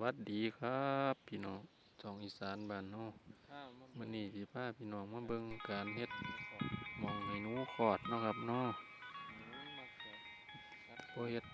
วัสดีครับพี่น้องจองอีสานบ้านเฮามื้อนี้สิพาพี่น้องมาเบิ่งการเฮ็ดมองให้หนูคอดเนาะครับเนาะบ่เฮ็ด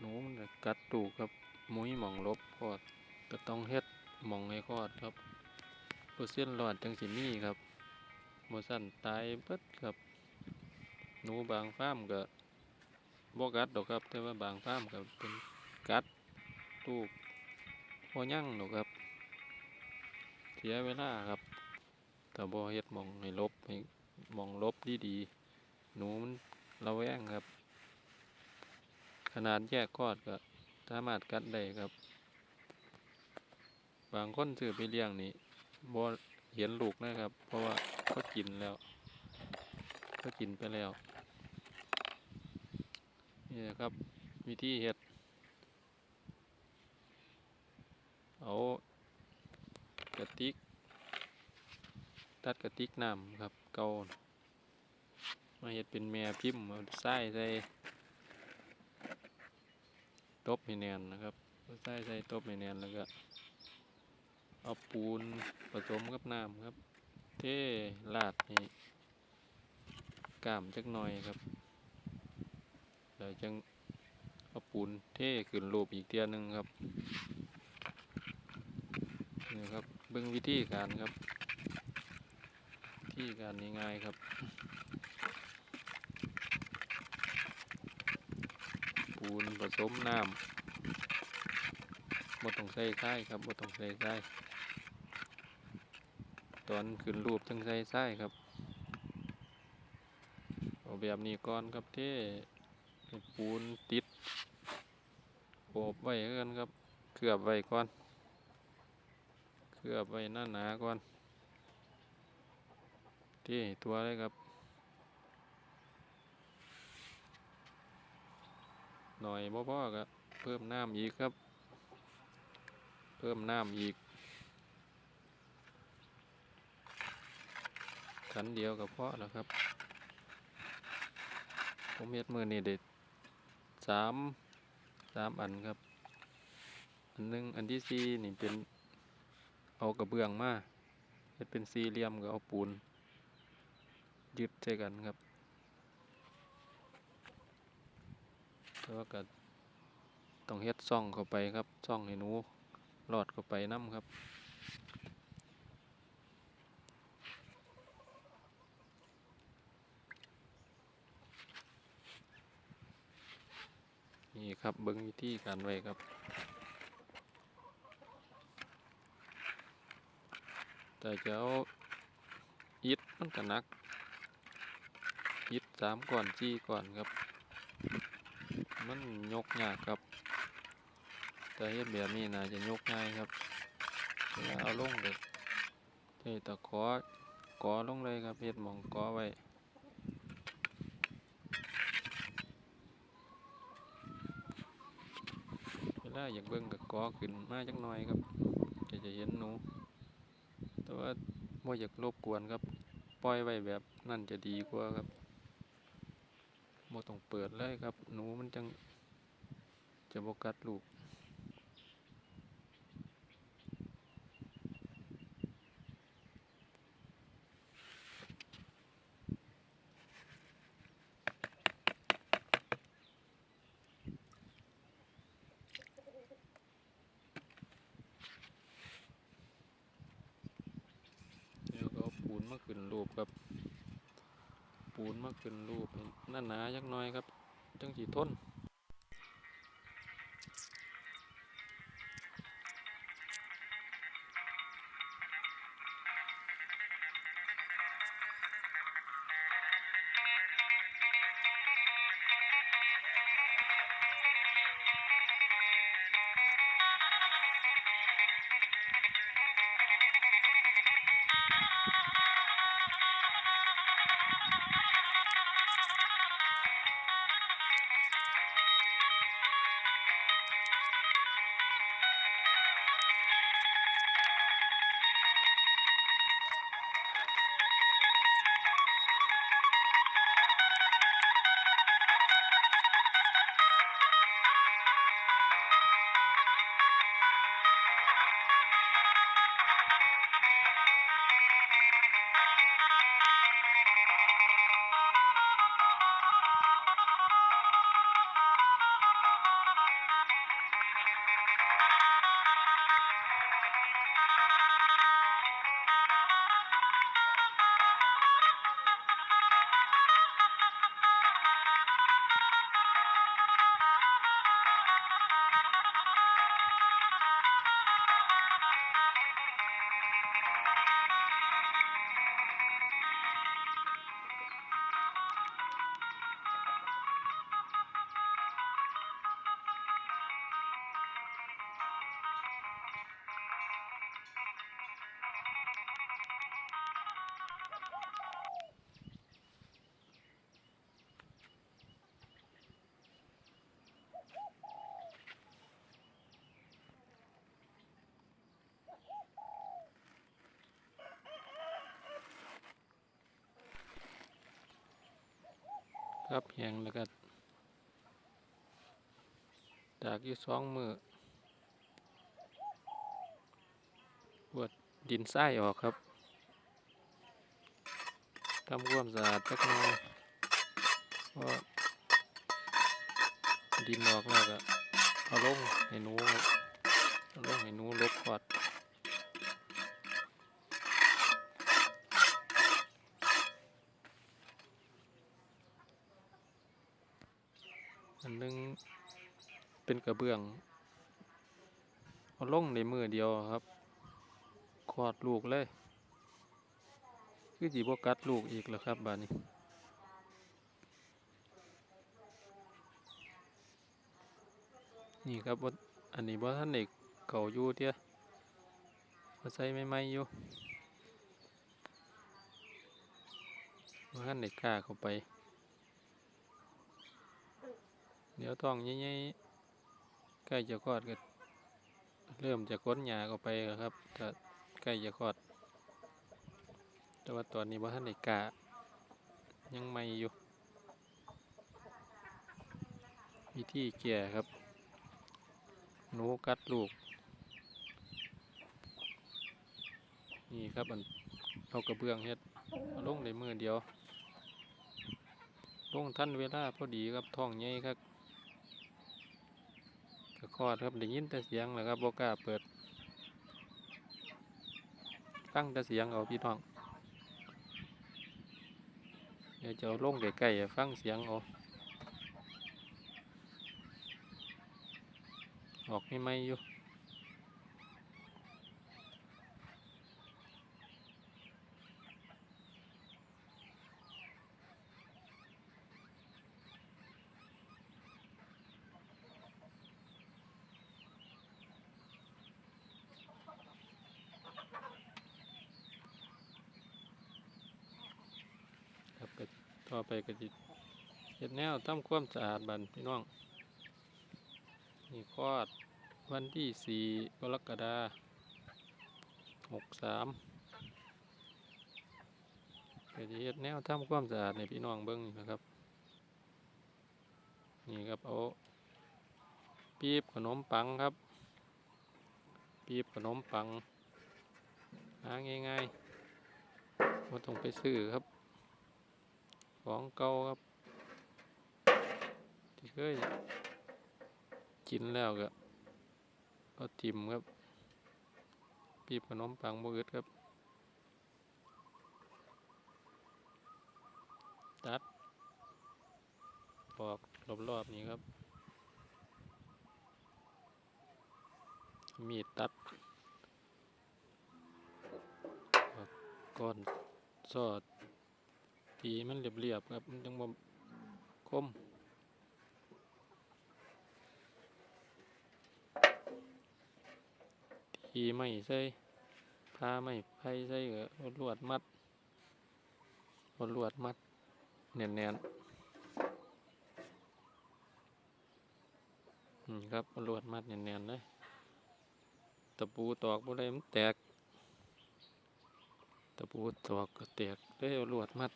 หนูมันก็กัดตูกครับมุ้ยหมองลบคอดก็ต้องเฮ็ดหมองให้คอดครับเปอร์เซ็นต์รอดจังสิมีครับบ่ซั่นตายเบิดครับ หนูบางฟาร์มก็บ่กัดดอกครับ แต่ว่าบางฟาร์มก็เป็นกัดตูก พอยั่งหรอกครับ เสียเวลาครับ แต่บ่เฮ็ดมองให้ลบให้มองลบดีดีหนูมันระแวงครับ ขนาดแยกคลอดก็สามารถกัดได้ครับ บางคนซื้อไปเลี้ยงนี่บ่เห็นลูกนะครับ เพราะว่าเขากินแล้วเขากินไปแล้วนี่นะครับ วิธีเฮ็ด เอากระติก ตัดกระติกน้ำครับ เกามาเห็ดเป็นแม่พิมพ์เอาไส้ใส่ตบให้แน่นนะครับเอาไส้ใส่ตบให้แน่นแล้วก็เอาปูนผสมกับน้ำครับ เทลาดนี่กล้ามจักหน่อยครับแล้วจังเอาปูนเทขึ้นรูปอีกเทียหนึงครับ บเบิ่งวิธีการครับวิธีการง่ายๆครับ ปูนผสมน้ำบ่ต้องใส่ทรายครับบ่ต้องใส่ทรายตอนขึ้นรูปจังใส่ทรายครับเอาแบบนี้ก่อนครับเท่ปูนติดโอบไว้กันครับเคลือบไว้ก่อน ลือบไว้หน้าหนาก่อน ที่ตัวเลยครับ หน่อยบ่พอก็เพิ่มน้ำอีกครับ เพิ่มน้ำอีก ขันเดียวกับพ่อแล้วครับ ผมเฮ็ดมือนี่เด็ดสามสามอันครับ อันหนึ่งอันที่สี่นี่เป็น เอากระเบื้องมาเฮ็ดเป็นสี่เหลี่ยมก็เอาปูน ยึดใส่กันครับแต่ว่าก็ต้องเฮ็ดซ่องเข้าไปครับซ่องให้หนูรอดเข้าไปน้ำครับนี่ครับเบิ่งวิธีการไว้ครับ แต่เจะเอาอิฐมันก็นักอิฐสามก่อนจี้ก่อนครับ มันยกยากครับ แต่เฮ็ดแบบนี้น่าจะยกง่ายครับเวลาเอาลงเด็กใช้ตะขอกอลงเลยครับเฮ็ดมองกอไว้เวลาอยากเบิ่งก็กอขึ้นมาจักหน่อยครับจะจะเห็นหนู แต่ว่าบ่อยากรบกวนครับ ปล่อยไว้แบบนั่นจะดีกว่าครับบ่ต้องเปิดเลยครับ หนูมันจังจะบกัดลูก แล้วก็เอาปูน มาขึ้นรูปครับ ปูนมาขึ้นรูปหนาหนาๆจักน้อยครับจังสีทน ครับแหงแล้วก็จากอยู่สองมือปวดดินทรายออกครับทำความสะอาดจักหน่อยเพราะดินออกแล้วก็เอาลงให้หนูเอาลงให้หนูลบขอด อันหนึงเป็นกระเบื้องเอาลงในมือเดียวครับคลอดลูกเลยคือจีบกัดลูกอีกแล้วครับบานี้นี่ครับบ่อันนี้บ่ท่านเด็กเก่าอยู่เตี้ยมาใส่ไม่ไม่ๆอยู่บ่ท่านเด็กกล้าเข้าไป เดี๋ยวท้องใหญ่ๆใกล้จะคลอดก็เริ่มจะก้นหยาออกไปครับถ้าใกล้จะคลอด แต่ว่าตอนนี้ว่าท่านในกะยังไม่อยู่วิธีแก่ครับหนูกัดลูก นี่ครับอันเอากระเบื้องเฮ็ดลงในมือเดียวลงทันเวลาพอดีครับท้องใหญ่ครับ กระคอดครับได้ยินแต่เสียงและครับบกล้าเปิดฟังแต่เสียงเอาพี่น้องเดี๋ยวจะเอาลงใกล้ๆฟังเสียงเอาออกไม่ไม่อยู่ ครับก็ ต่อไปก็จิเฮ็ดแนวทำความสะอาดบันพี่น้อง นี่คลอดวันที่สี่กรกฎาหกสามก็จะเฮ็ดแนวทำความสะอาดในพี่น้องเบิ้งนี่นะครับ นี่ครับเอาปีบขนมปังครับ ปีบขนมปังหาง่ายๆไม่ต้องไปซื้อครับ ของเก่าครับที่เคยกินแล้วก็เอาทิมครับปีบขนมปังบอึดครับ ตัดปอกรอบๆนี้ครับ มีดตัดกก้อนซอด ตีมันเรียบๆครับมันจังบ่คมตีไม่ใส่พาไม่ไผใส่ก็เอลวดมัดลวดมัดแน่นๆอืมครับลวดมัดแน่นๆเลยตะปูตอกบ่ได้มันแตก ตะปูตอกก็แตกเลยเอาลวดมัด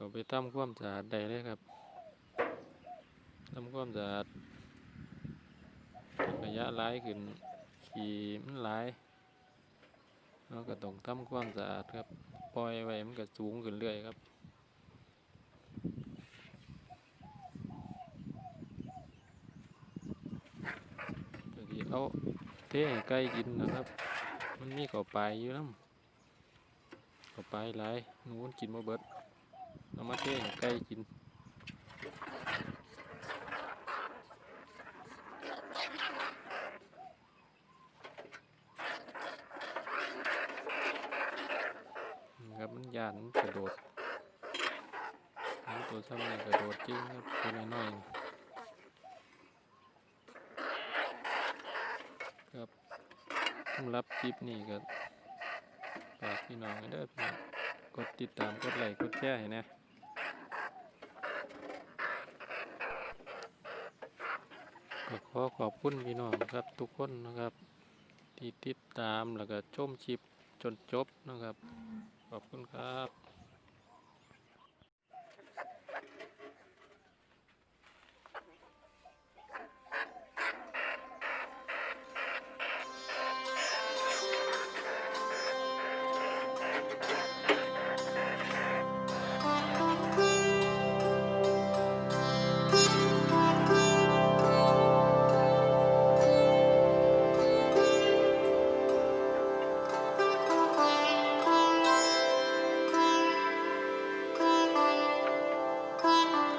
ก็ไปทำความสะอาดได้เลยครับทำความสะอาดระยะร้ายขึ้นขี่มันหลายเราก็ต้องทำความสะอาดครับ ปล่อยไว้มันก็สูงขึ้นเรื่อยครับก็สิเอาเทให้ไก่กินนะครับ มันมีข้าวปลายอยู่น้ำข้าวปลายหลายหนูนกินมาเบิด มาเทให้ไก่กินครับมันยานมันกระโดดตัวซ้ำนี่กระโดดจริงครับตัวน้อยๆครับสำหรับคลิปนี้ก็ฝากพี่น้องไว้เด้พี่น้องกดติดตาม กดไลค์ กดแชร์ให้นะ ก็ขอขอบคุณพี่น้องครับทุกคนนะครับ ที่ติดตามแล้วก็ชมชิปจนจบนะครับ ขอบคุณครับ